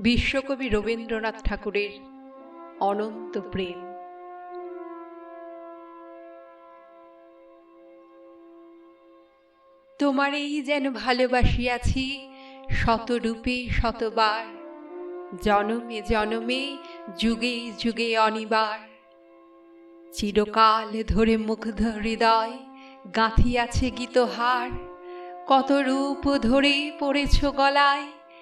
বিশ্বকবি রবীন্দ্রনাথ ঠাকুরের অনন্ত প্রেম। তোমারেই যেন ভালোবাসিয়াছি শতরূপে শতবার, জনমে জনমে, যুগে যুগে অনিবার। চিরকাল ধরে মুগ্ধ হৃদয় গাঁথিয়াছে গীতহার, কত রূপ ধরে পড়েছ গলায়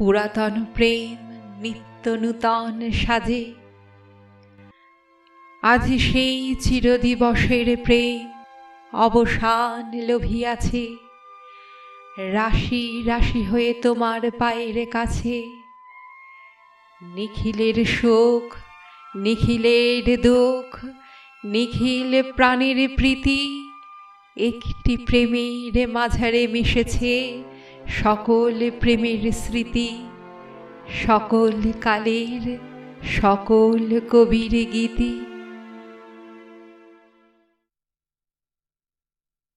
পুরাতন প্রেম নিত্য নূতন সাজে। আজ সেই চিরদিবসের প্রেম অবসান লোভিয়াছে। রাশি রাশি হয়ে তোমার পায়ের কাছে। নিখিলের শোক, নিখিলের দুঃখ, নিখিল প্রাণের প্রীতি একটি প্রেমের মাঝারে মিশেছে। সকল প্রেমের স্মৃতি সকল কালের সকল কবির গীতি